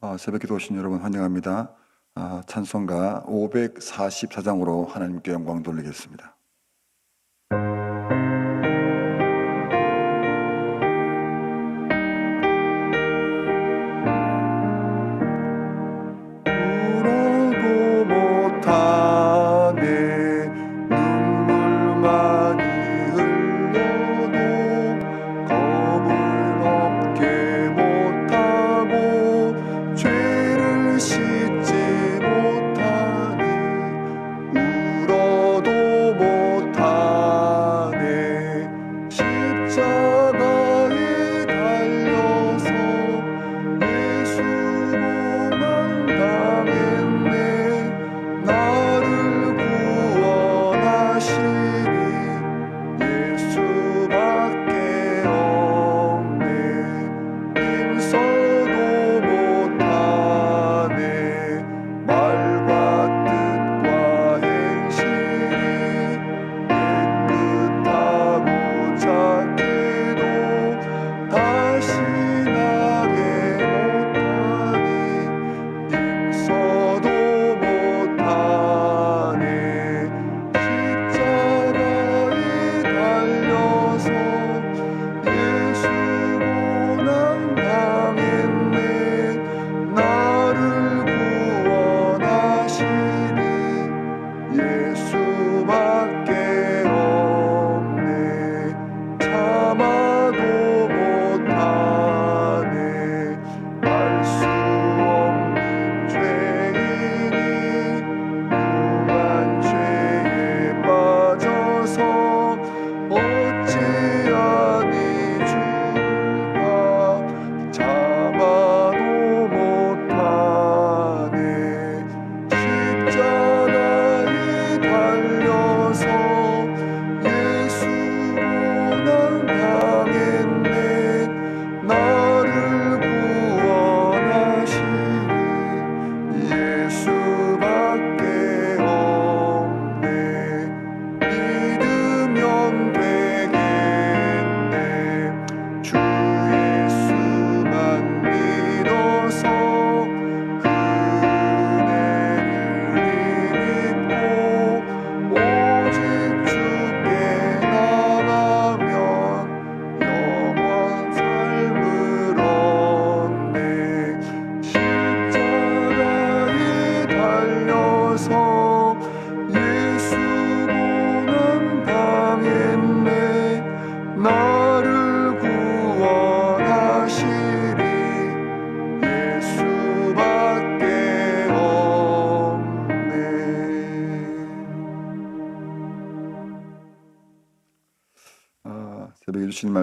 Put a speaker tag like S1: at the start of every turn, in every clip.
S1: 아, 새벽 기도 오신 여러분 환영합니다. 아, 찬송가 544장으로 하나님께 영광 돌리겠습니다.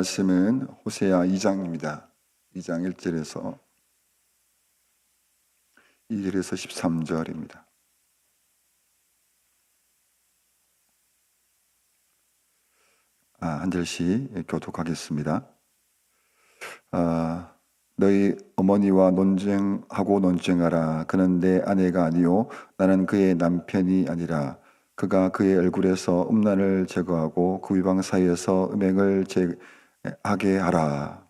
S1: 말씀은 호세아 2장입니다. 2장 1절에서 2절에서 13절입니다. 아, 한 절씩 교독하겠습니다. 아, 너희 어머니와 논쟁하고 논쟁하라. 그는 내 아내가 아니요 나는 그의 남편이 아니라 그가 그의 얼굴에서 음란을 제거하고 그 위방 사이에서 음행을 제하 게 하라.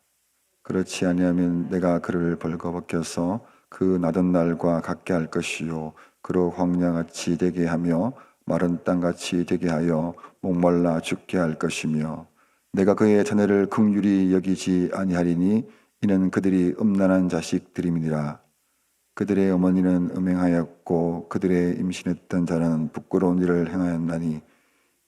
S1: 그렇지 아니하면 내가 그를 벌거벗겨서 그 나던 날과 같게 할 것이요 그로 황량같이 되게 하며 마른 땅같이 되게 하여 목말라 죽게 할 것이며 내가 그의 자녀를 긍휼히 여기지 아니하리니 이는 그들이 음란한 자식들임이니라 그들의 어머니는 음행하였고 그들의 임신했던 자는 부끄러운 일을 행하였나니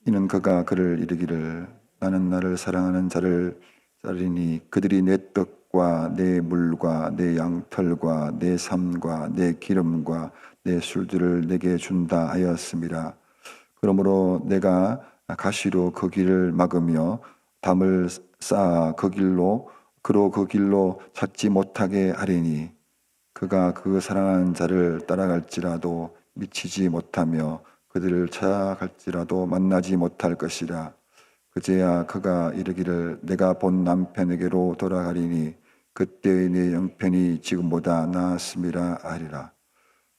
S1: 이는 그가 그를 이르기를 나는 나를 사랑하는 자를 자리니 그들이 내 떡과 내 물과 내 양털과 내 삶과 내 기름과 내 술들을 내게 준다 하였습니다. 그러므로 내가 가시로 그 길을 막으며 담을 쌓아 그 길로 그로 그 길로 찾지 못하게 하리니 그가 그 사랑하는 자를 따라갈지라도 미치지 못하며 그들을 찾아갈지라도 만나지 못할 것이라 그제야 그가 이르기를 내가 본 남편에게로 돌아가리니 그때의 내 영편이 지금보다 나았음이라 하리라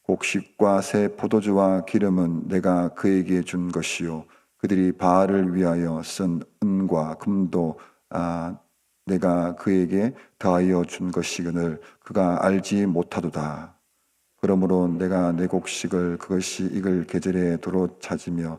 S1: 곡식과 새 포도주와 기름은 내가 그에게 준 것이요 그들이 바알을 위하여 쓴 은과 금도 아, 내가 그에게 더하여 준 것이거늘 그가 알지 못하도다. 그러므로 내가 내 곡식을 그것이 익을 계절에 도로 찾으며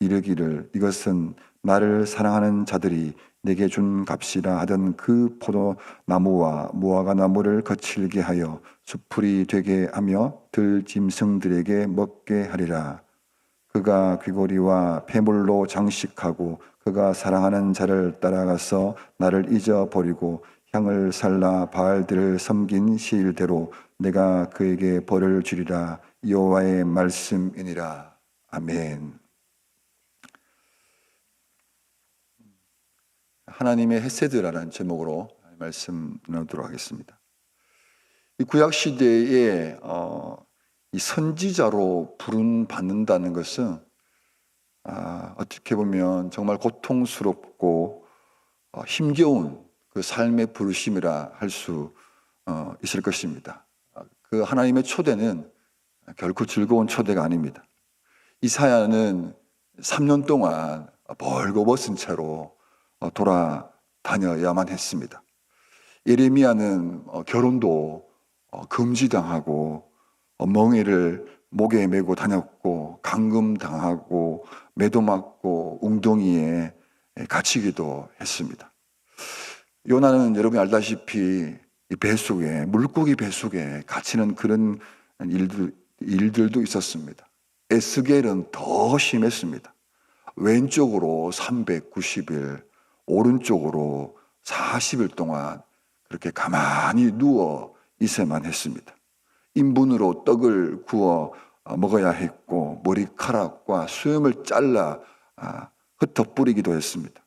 S1: 이르기를 이것은 나를 사랑하는 자들이 내게 준 값이라 하던 그 포도나무와 무화과 나무를 거칠게 하여 수풀이 되게 하며 들짐승들에게 먹게 하리라. 그가 귀고리와 폐물로 장식하고 그가 사랑하는 자를 따라가서 나를 잊어버리고 향을 살라 바알들을 섬긴 시일대로 내가 그에게 벌을 주리라 여호와의 말씀이니라 아멘. 하나님의 헤세드라는 제목으로 말씀 나누도록 하겠습니다. 이 구약 시대에 어, 이 선지자로 부름 받는다는 것은 아, 어떻게 보면 정말 고통스럽고 어, 힘겨운 그 삶의 부르심이라 할수 어, 있을 것입니다. 그 하나님의 초대는 결코 즐거운 초대가 아닙니다. 이사야는 3년 동안 벌거벗은 채로 어, 돌아다녀야만 했습니다. 예레미야는 어, 결혼도 어, 금지당하고 어, 멍에를 목에 메고 다녔고 감금당하고 매도 맞고 웅덩이에 갇히기도 했습니다. 요나는 여러분이 알다시피 이 뱃속에 물고기 뱃속에 갇히는 그런 일들, 일들도 있었습니다. 에스겔은 더 심했습니다. 왼쪽으로 390일, 오른쪽으로 40일 동안 그렇게 가만히 누워 있어야만 했습니다. 인분으로 떡을 구워 먹어야 했고 머리카락과 수염을 잘라 아, 흩어 뿌리기도 했습니다.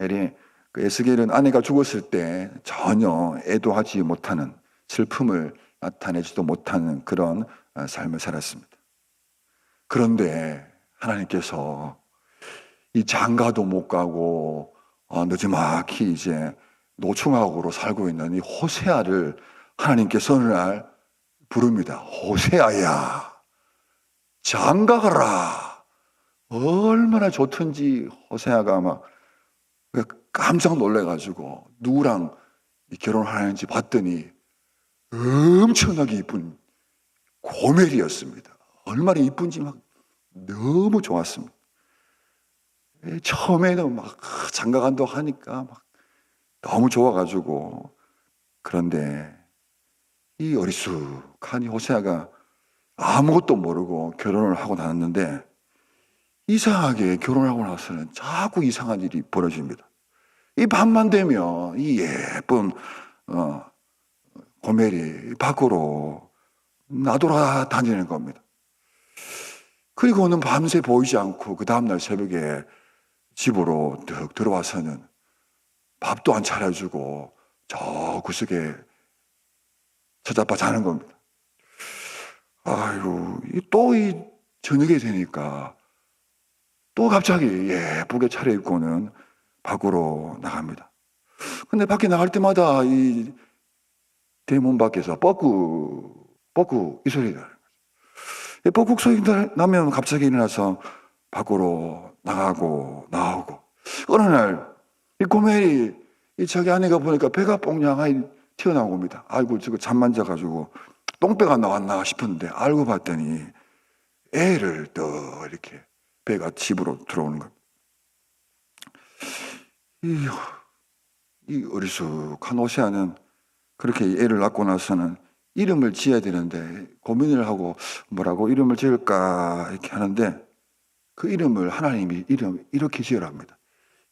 S1: 에리 그 에스겔은 아내가 죽었을 때 전혀 애도하지 못하는 슬픔을 나타내지도 못하는 그런 아, 삶을 살았습니다. 그런데 하나님께서 이 장가도 못 가고 어, 늦지막히 이제 노충학으로 살고 있는 이 호세아를 하나님께서 어느 날 부릅니다. 호세아야, 장가 가라. 얼마나 좋던지 호세아가 막 깜짝 놀래가지고 누구랑 결혼하는지 봤더니 엄청나게 이쁜 고멜이었습니다. 얼마나 이쁜지 막 너무 좋았습니다. 처음에는 막 장가간다고 하니까 막 너무 좋아가지고 그런데 이 어리숙한 이 호세아가 아무것도 모르고 결혼을 하고 나왔는데 이상하게 결혼하고 나서는 자꾸 이상한 일이 벌어집니다. 이 밤만 되면 이 예쁜 어, 고멜이 밖으로 나돌아 다니는 겁니다. 그리고는 밤새 보이지 않고 그 다음날 새벽에 집으로 득 들어와서는 밥도 안 차려주고 저 구석에 쳐잡아 자는 겁니다. 아이고, 또이 저녁이 되니까 또 갑자기 예쁘게 차려입고는 밖으로 나갑니다. 근데 밖에 나갈 때마다 이 대문 밖에서 뻐꾸, 뻐꾸 이 소리가 뻐꾹 소리 나면 갑자기 일어나서 밖으로 나가고 나오고 어느 날 이 고멜이 이 자기 아내가 보니까 배가 뽕냥하게 튀어나온 겁니다. 아이고 저거 잠만 자가지고 똥배가 나왔나 싶었는데 알고 봤더니 애를 또 이렇게 배가 집으로 들어오는 겁니다. 이, 이 어리숙한 오세아는 그렇게 애를 낳고 나서는 이름을 지어야 되는데 고민을 하고 뭐라고 이름을 지을까 이렇게 하는데 그 이름을 하나님이 이름 이렇게 지으랍니다.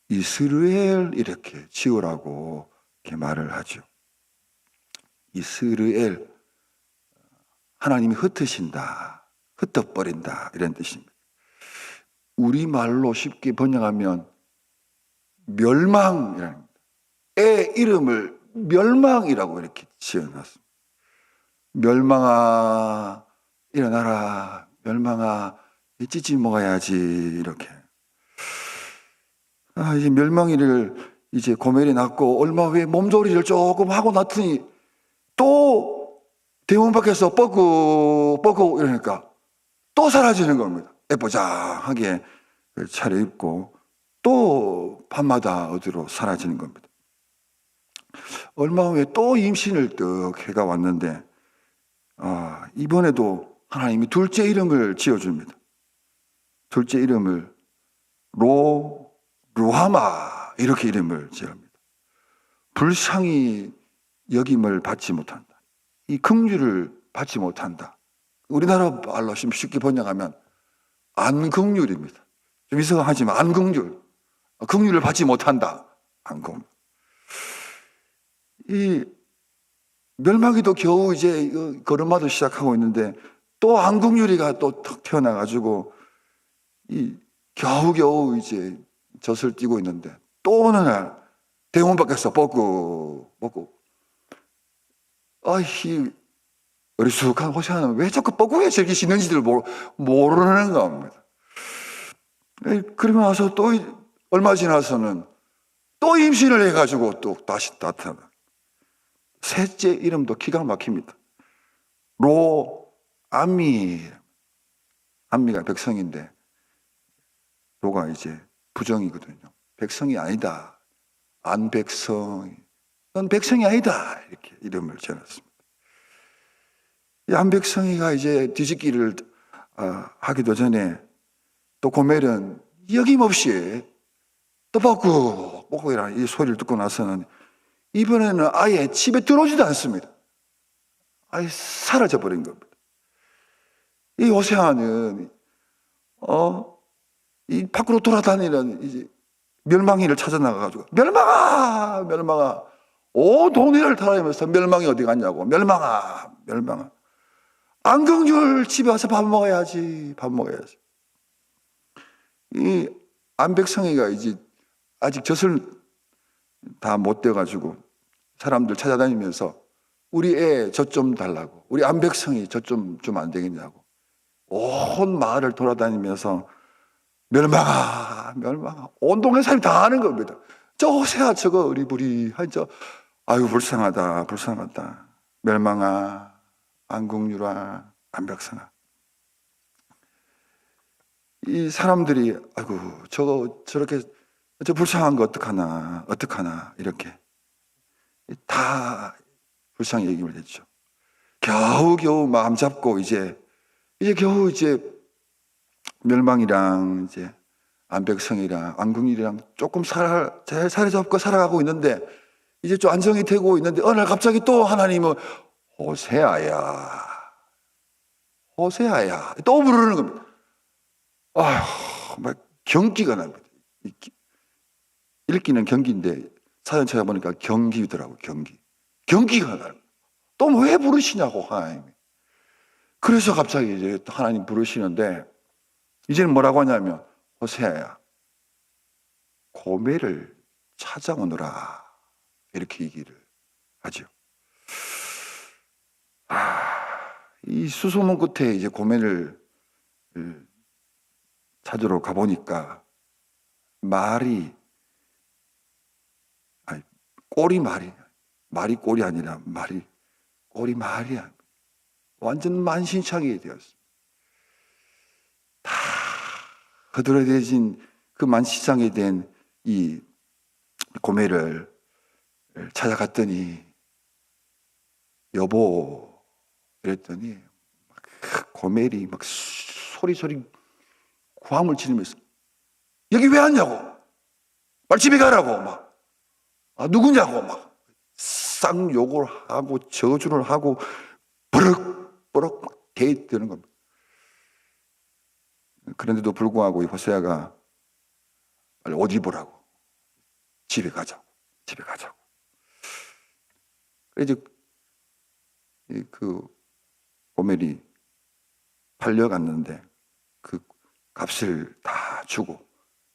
S1: 이스르엘 이렇게 지으라고 이렇게 말을 하죠. 이스르엘 하나님이 흩으신다, 흩어버린다 이런 뜻입니다. 우리 말로 쉽게 번역하면 멸망이라는 애 이름을 멸망이라고 이렇게 지어놨습니다. 멸망아 일어나라 멸망아 찌찌 먹어야지 이렇게 아 이제 멸망이를 이제 고멜이 낳고 얼마 후에 몸조리를 조금 하고 났더니 또 대문 밖에서 뻐꾸 뻐꾸 이러니까 또 사라지는 겁니다. 예쁘장하게 차려입고 또 밤마다 어디로 사라지는 겁니다. 얼마 후에 또 임신을 떡 해가 왔는데 아, 이번에도 하나님이 둘째 이름을 지어줍니다. 둘째 이름을 로 루하마 이렇게 이름을 지습니다 불쌍히 여김을 받지 못한다. 이 긍휼을 받지 못한다. 우리나라 말로 쉽게 번역하면 안긍휼입니다. 좀 이상하지만 안긍휼. 긍휼을 받지 못한다. 안긍휼. 이 멸망이도 겨우 이제 걸음마도 시작하고 있는데 또 안국유리가 또 턱 태어나가지고 이 겨우겨우 이제 젖을 띄고 있는데 또 어느 날 대문 밖에서 뻗고 뻗고 아이 어리숙한 호세아는 왜 자꾸 뻐꾸에 저렇게 짖는지를 모르는 겁니다. 그러고 나서 또 얼마 지나서는 또 임신을 해가지고 또 다시 나타나. 셋째 이름도 기가 막힙니다. 로 암미 암미가 백성인데 로가 이제 부정이거든요. 백성이 아니다. 안 백성이 넌 백성이 아니다. 이렇게 이름을 지어놨습니다. 이 안 백성이가 이제 뒤집기를 어, 하기도 전에 또 고멜은 여김없이 또 뻐꾸 뻐꾸이라는 이 소리를 듣고 나서는 이번에는 아예 집에 들어오지도 않습니다. 아예 사라져 버린 겁니다. 이 오세아는 어, 이 밖으로 돌아다니는 이제 멸망이를 찾아 나가가지고 멸망아, 멸망아, 오 동네를 다니면서 멸망이 어디 갔냐고. 멸망아, 멸망아. 안경줄 집에 와서 밥 먹어야지, 밥 먹어야지. 이 안백성이가 이제 아직 젖을 다 못 돼가지고 사람들 찾아다니면서 우리 애 젖 좀 달라고, 우리 안백성이 젖 좀 좀 안 되겠냐고. 온 마을을 돌아다니면서 멸망아, 멸망아, 온 동네 사람이 다 아는 겁니다. 저 호세아 저거 어리부리 한저 아유 불쌍하다, 불쌍하다, 멸망아. 안국유라, 안백성아. 이 사람들이 아이고 저거 저렇게 저 불쌍한 거 어떡하나 어떡하나 이렇게 다 불쌍히 얘기를 했죠. 겨우 겨우 마음 잡고 이제 이제 겨우 이제 멸망이랑 이제 안백성이랑 안국일이랑 조금 살아 잘 사로잡고 살아가고 있는데 이제 좀 안정이 되고 있는데 어느 날 갑자기 또 하나님은 호세아야. 호세아야. 또 부르는 겁니다. 아휴, 막 경기가 납니다. 읽기는 경기인데 사연 찾아보니까 경기더라고, 경기. 경기가 나요. 또왜 부르시냐고, 하나님이. 그래서 갑자기 이제 하나님 부르시는데, 이제는 뭐라고 하냐면, 호세아야, 고매를 찾아오느라. 이렇게 얘기를 하죠. 이 수소문 끝에 이제 고맨을 찾으러 가보니까 말이 아니 꼬리 말이 말이 꼬리 아니라 말이 꼬리 말이야 완전 만신창이 되었어 다 허드렛해진 그 만신창이 된이 고매를 찾아갔더니 여보 그랬더니 막 고멜이 막 소리소리 구함을 치르면서 여기 왜 왔냐고. 빨리 집에 가라고 막. 아, 누구냐고 막. 쌍 욕을 하고 저주를 하고 버럭버럭 막 대드는 겁니다. 그런데도 불구하고 이 호세아가 빨리 옷 입으라고 집에 가자고 집에 가자고 이제 그 고멜이 팔려갔는데 그 값을 다 주고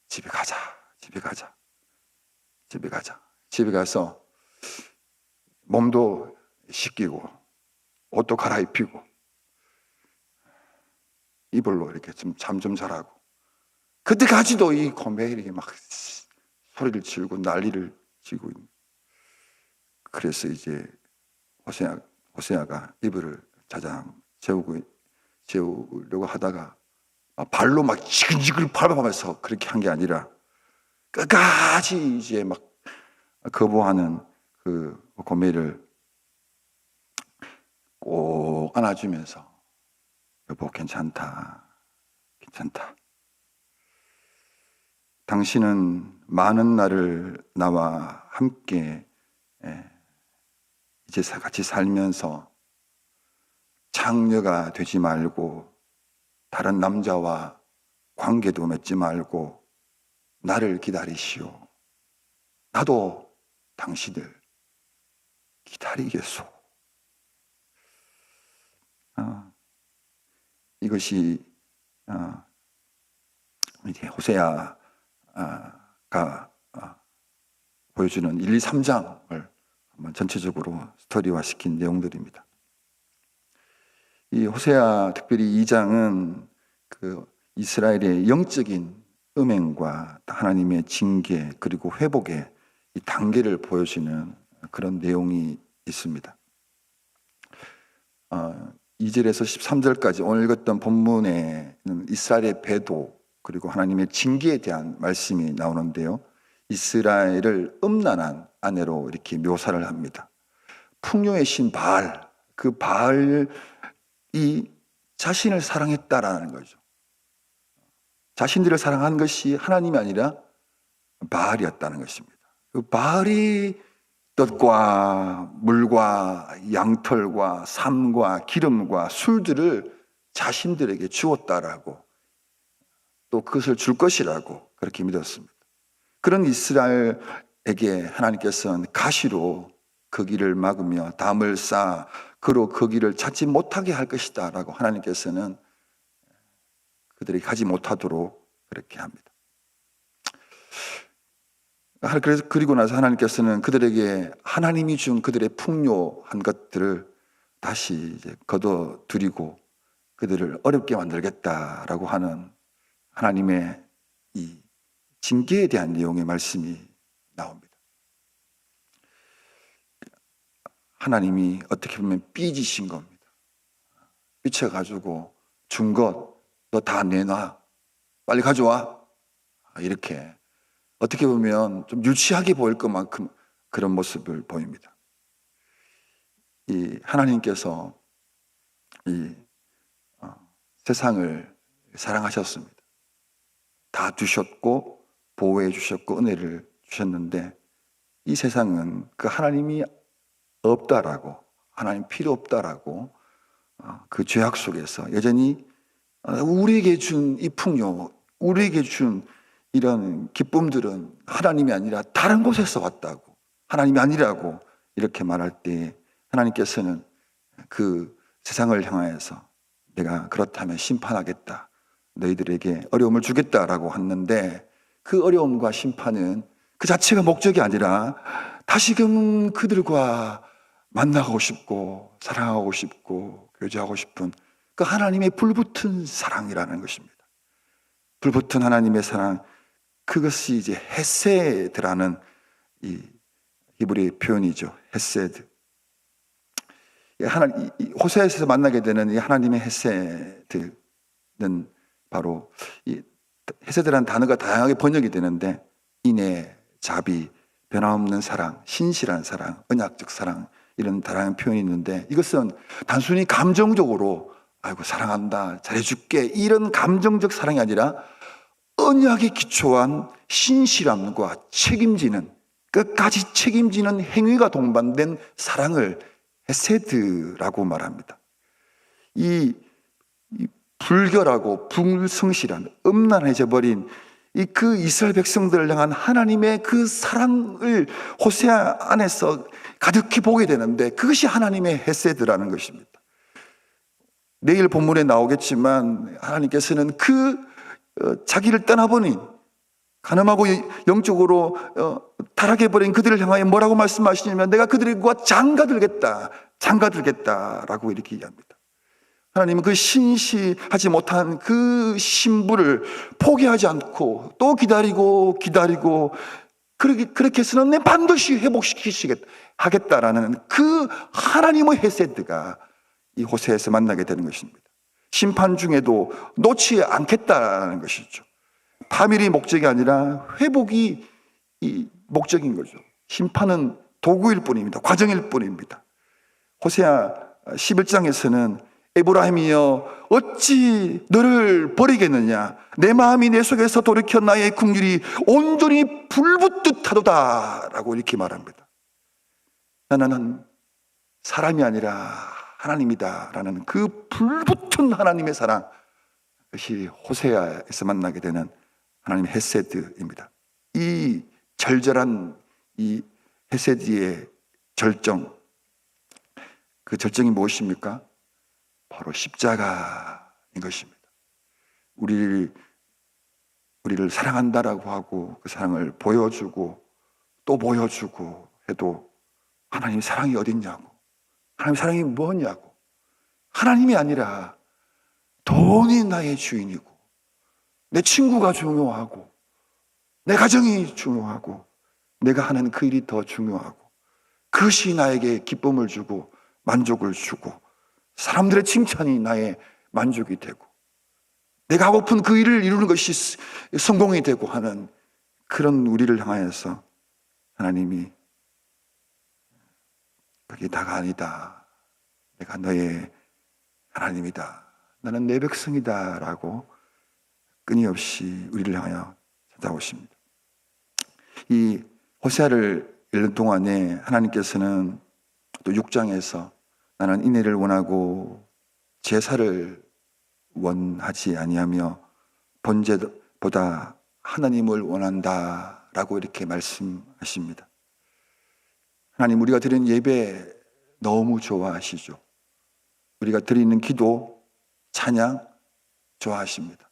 S1: 집에 가자, 집에 가자, 집에 가자. 집에 가서 몸도 씻기고 옷도 갈아입히고 이불로 이렇게 좀 잠 좀 자라고 그때까지도 이 고멜이 막 소리를 지르고 난리를 치고 있는. 그래서 이제 호세아 호세아가 이불을 자장 재우고 재우려고 하다가 막 발로 막 지글지글 밟아가면서 그렇게 한 게 아니라 끝까지 이제 막 거부하는 그 고멜을 꼭 안아주면서 여보 괜찮다 괜찮다 당신은 많은 날을 나와 함께 예, 이제 사- 같이 살면서 장녀가 되지 말고 다른 남자와 관계도 맺지 말고 나를 기다리시오. 나도 당신을 기다리겠소. 이것이 아, 이제 호세아가 아, 보여주는 1, 2, 3장을 한번 전체적으로 스토리화 시킨 내용들입니다. 이 호세아 특별히 2장은 그 이스라엘의 영적인 음행과 하나님의 징계 그리고 회복의 이 단계를 보여주는 그런 내용이 있습니다. 어, 2절에서 13절까지 오늘 읽었던 본문에는 이스라엘의 배도 그리고 하나님의 징계에 대한 말씀이 나오는데요. 이스라엘을 음란한 아내로 이렇게 묘사를 합니다. 풍요의 신 바알, 그 바알이 자신을 사랑했다라는 거죠. 자신들을 사랑한 것이 하나님이 아니라 바알이었다는 것입니다. 그 바알이 떡과 물과 양털과 삶과 기름과 술들을 자신들에게 주었다라고 또 그것을 줄 것이라고 그렇게 믿었습니다. 그런 이스라엘에게 하나님께서는 가시로 그 길을 막으며 담을 쌓아 그로 그 길을 찾지 못하게 할 것이다 라고 하나님께서는 그들이 가지 못하도록 그렇게 합니다. 그래서 그리고 나서 하나님께서는 그들에게 하나님이 준 그들의 풍요한 것들을 다시 이제 거둬 드리고 그들을 어렵게 만들겠다라고 하는 하나님의 이 징계에 대한 내용의 말씀이 나옵니다. 하나님이 어떻게 보면 삐지신 겁니다. 삐쳐가지고 준 것 너 다 내놔. 빨리 가져와. 이렇게 어떻게 보면 좀 유치하게 보일 것만큼 그런 모습을 보입니다. 이 하나님께서 이 어, 세상을 사랑하셨습니다. 다 주셨고 보호해 주셨고 은혜를 주셨는데 이 세상은 그 하나님이 없다라고 하나님 필요 없다라고 어, 그 죄악 속에서 여전히 어, 우리에게 준 이 풍요, 우리에게 준 이런 기쁨들은 하나님이 아니라 다른 곳에서 왔다고 하나님이 아니라고 이렇게 말할 때 하나님께서는 그 세상을 향하여서 내가 그렇다면 심판하겠다. 너희들에게 어려움을 주겠다라고 했는데 그 어려움과 심판은 그 자체가 목적이 아니라 다시금 그들과 만나고 싶고 사랑하고 싶고 교제하고 싶은 그 하나님의 불붙은 사랑이라는 것입니다. 불붙은 하나님의 사랑 그것이 이제 헤세드라는 이 히브리 표현이죠. 헤세드. 하나 호세에서 만나게 되는 이 하나님의 헤세드는 바로 이 헤세드라는 단어가 다양하게 번역이 되는데 인애, 자비, 변함없는 사랑, 신실한 사랑, 언약적 사랑 이런 다양한 표현이 있는데 이것은 단순히 감정적으로 아이고 사랑한다, 잘해줄게 이런 감정적 사랑이 아니라 언약에 기초한 신실함과 책임지는 끝까지 책임지는 행위가 동반된 사랑을 헤세드라고 말합니다. 이, 이 불결하고 불성실한 음란해져 버린 이 그 이스라엘 백성들을 향한 하나님의 그 사랑을 호세아 안에서 가득히 보게 되는데 그것이 하나님의 헤세드라는 것입니다. 내일 본문에 나오겠지만 하나님께서는 그 어, 자기를 떠나보니 가늠하고 영적으로 어, 타락해 버린 그들을 향하여 뭐라고 말씀하시냐면 내가 그들과 장가들겠다. 장가들겠다라고 이렇게 얘기합니다. 하나님은 그 신시하지 못한 그 신부를 포기하지 않고 또 기다리고 기다리고 그렇게, 그렇게 해서는 내 반드시 회복시키시겠다 하겠다라는 그 하나님의 헤세드가 이 호세에서 만나게 되는 것입니다. 심판 중에도 놓지 않겠다라는 것이죠. 파멸이 목적이 아니라 회복이 이 목적인 거죠. 심판은 도구일 뿐입니다. 과정일 뿐입니다. 호세아 11장에서는 에브라임이여 어찌 너를 버리겠느냐 내 마음이 내 속에서 돌이켜 나의 국률이 온전히 불붙듯 하도다 라고 이렇게 말합니다 나는 사람이 아니라 하나님이다 라는 그 불붙은 하나님의 사랑 그것이 호세아에서 만나게 되는 하나님의 헤세드입니다 이 절절한 이 헤세드의 절정 그 절정이 무엇입니까? 바로 십자가인 것입니다. 우리를, 우리를 사랑한다라고 하고 그 사랑을 보여주고 또 보여주고 해도 하나님 사랑이 어딨냐고. 하나님 사랑이 뭐냐고. 하나님이 아니라 돈이 나의 주인이고 내 친구가 중요하고 내 가정이 중요하고 내가 하는 그 일이 더 중요하고 그것이 나에게 기쁨을 주고 만족을 주고 사람들의 칭찬이 나의 만족이 되고 내가 하고픈 그 일을 이루는 것이 성공이 되고 하는 그런 우리를 향하여서 하나님이 그게 다가 아니다. 내가 너의 하나님이다. 나는 내 백성이다. 라고 끊임없이 우리를 향하여 찾아오십니다. 이 호세아를 읽는 동안에 하나님께서는 또 6장에서 나는 인애를 원하고 제사를 원하지 아니하며 번제보다 하나님을 원한다라고 이렇게 말씀하십니다. 하나님 우리가 드리는 예배 너무 좋아하시죠. 우리가 드리는 기도, 찬양 좋아하십니다.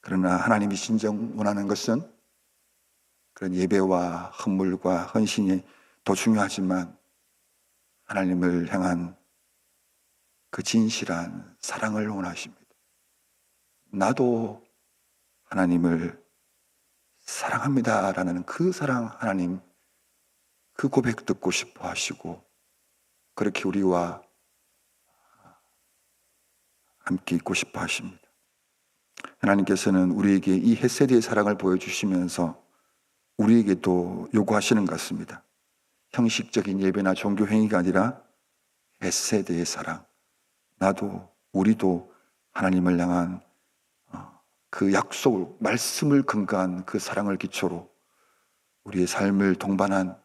S1: 그러나 하나님이 진정 원하는 것은 그런 예배와 헌물과 헌신이 더 중요하지만 하나님을 향한 그 진실한 사랑을 원하십니다. 나도 하나님을 사랑합니다라는 그 사랑 하나님 그 고백 듣고 싶어 하시고 그렇게 우리와 함께 있고 싶어 하십니다. 하나님께서는 우리에게 이 헤세드의 사랑을 보여주시면서 우리에게도 요구하시는 것 같습니다. 형식적인 예배나 종교 행위가 아니라 에세드의 사랑. 나도 우리도 하나님을 향한 어, 그 약속을 말씀을 근거한 그 사랑을 기초로 우리의 삶을 동반한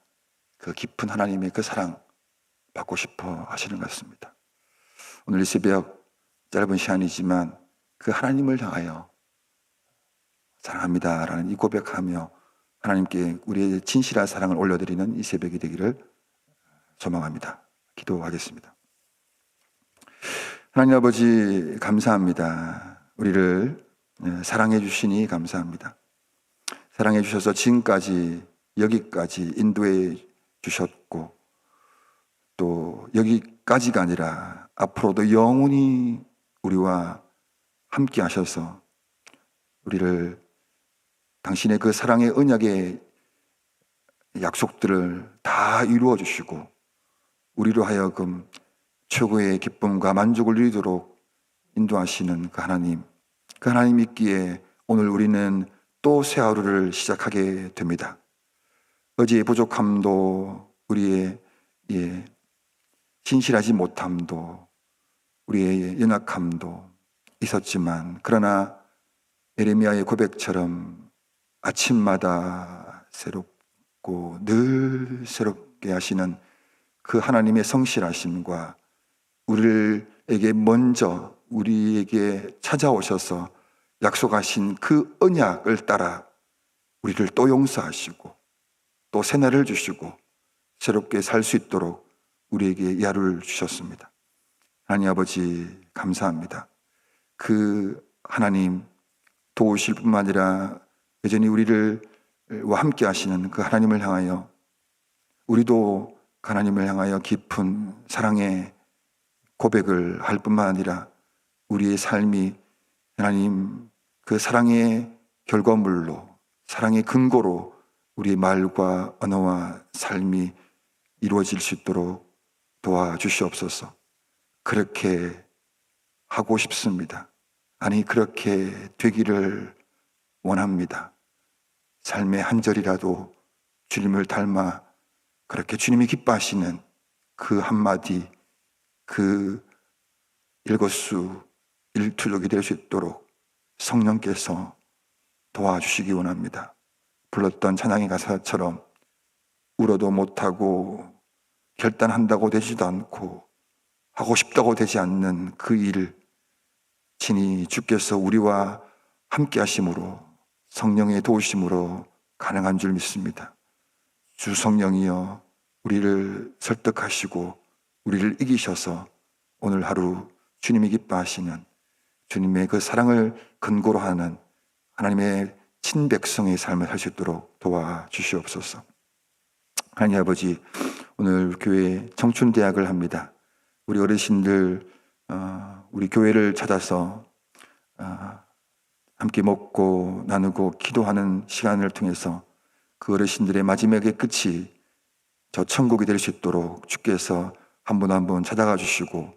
S1: 그 깊은 하나님의 그 사랑 받고 싶어 하시는 것 같습니다. 오늘 이 새벽 짧은 시간이지만 그 하나님을 향하여 사랑합니다라는 이 고백하며 하나님께 우리의 진실한 사랑을 올려드리는 이 새벽이 되기를 소망합니다. 기도하겠습니다. 하나님 아버지 감사합니다. 우리를 네, 사랑해 주시니 감사합니다. 사랑해 주셔서 지금까지 여기까지 인도해 주셨고 또 여기까지가 아니라 앞으로도 영원히 우리와 함께 하셔서 우리를 당신의 그 사랑의 언약의 약속들을 다 이루어 주시고 우리로 하여금 최고의 기쁨과 만족을 누리도록 인도하시는 그 하나님, 그 하나님 있기에 오늘 우리는 또 새 하루를 시작하게 됩니다. 어제의 부족함도 우리의 예, 신실하지 못함도 우리의 연약함도 있었지만 그러나 에레미야의 고백처럼 아침마다 새롭고 늘 새롭게 하시는 그 하나님의 성실하심과 우리에게 먼저 우리에게 찾아오셔서 약속하신 그 언약을 따라 우리를 또 용서하시고 또 새날을 주시고 새롭게 살 수 있도록 우리에게 야를 주셨습니다. 하나님 아버지 감사합니다. 그 하나님 도우실 뿐만 아니라 여전히 우리를 함께 하시는 그 하나님을 향하여 우리도 하나님을 향하여 깊은 사랑의 고백을 할 뿐만 아니라 우리의 삶이 하나님 그 사랑의 결과물로 사랑의 근거로 우리의 말과 언어와 삶이 이루어질 수 있도록 도와주시옵소서. 그렇게 하고 싶습니다. 아니, 그렇게 되기를 원합니다. 삶의 한 절이라도 주님을 닮아 그렇게 주님이 기뻐하시는 그 한마디, 그 일거수 일투족이 될 수 있도록 성령께서 도와주시기 원합니다. 불렀던 찬양의 가사처럼 울어도 못하고 결단한다고 되지도 않고 하고 싶다고 되지 않는 그 일, 친히 주께서 우리와 함께 하심으로 성령의 도우심으로 가능한 줄 믿습니다. 주 성령이여 우리를 설득하시고 우리를 이기셔서 오늘 하루 주님이 기뻐하시는 주님의 그 사랑을 근거로 하는 하나님의 친백성의 삶을 할수 있도록 도와주시옵소서. 하나님 아버지, 오늘 교회 청춘대학을 합니다. 우리 어르신들, 어, 우리 교회를 찾아서 어, 함께 먹고 나누고 기도하는 시간을 통해서 그 어르신들의 마지막의 끝이 저 천국이 될 수 있도록 주께서 한 분 한 분 찾아가 주시고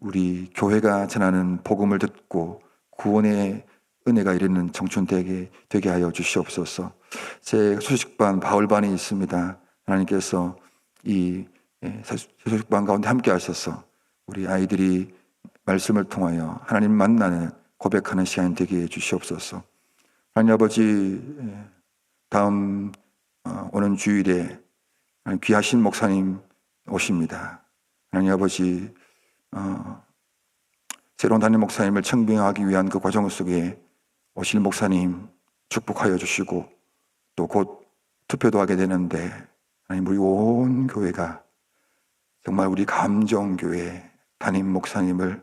S1: 우리 교회가 전하는 복음을 듣고 구원의 은혜가 이르는 청춘대게 되게 하여 주시옵소서. 제 소식반 바울반이 있습니다. 하나님께서 이 예, 소식반 가운데 함께 하셔서 우리 아이들이 말씀을 통하여 하나님 만나는 고백하는 시간 되게 해 주시옵소서. 하나님 아버지 예, 다음 어, 오는 주일에 귀하신 목사님 오십니다. 하나님 아버지 어, 새로운 담임 목사님을 청빙하기 위한 그 과정 속에 오실 목사님 축복하여 주시고 또 곧 투표도 하게 되는데 하나님 우리 온 교회가 정말 우리 감정교회 담임 목사님을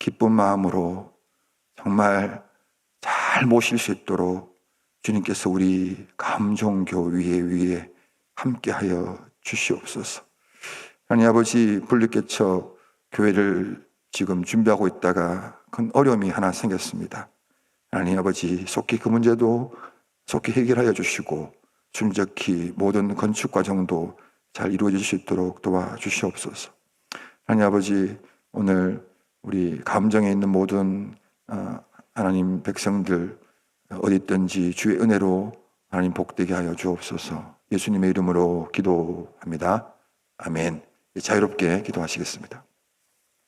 S1: 기쁜 마음으로 정말 잘 모실 수 있도록 주님께서 우리 감정교회 위에 함께하여 주시옵소서. 하나님 아버지 분리개척 교회를 지금 준비하고 있다가 큰 어려움이 하나 생겼습니다. 하나님 아버지 속히 그 문제도 속히 해결하여 주시고 순적히 모든 건축 과정도 잘 이루어질 수 있도록 도와주시옵소서. 하나님 아버지 오늘 우리 감정에 있는 모든 어, 하나님 백성들 어디 있든지 주의 은혜로 하나님 복되게 하여 주옵소서. 예수님의 이름으로 기도합니다. 아멘. 자유롭게 기도하시겠습니다.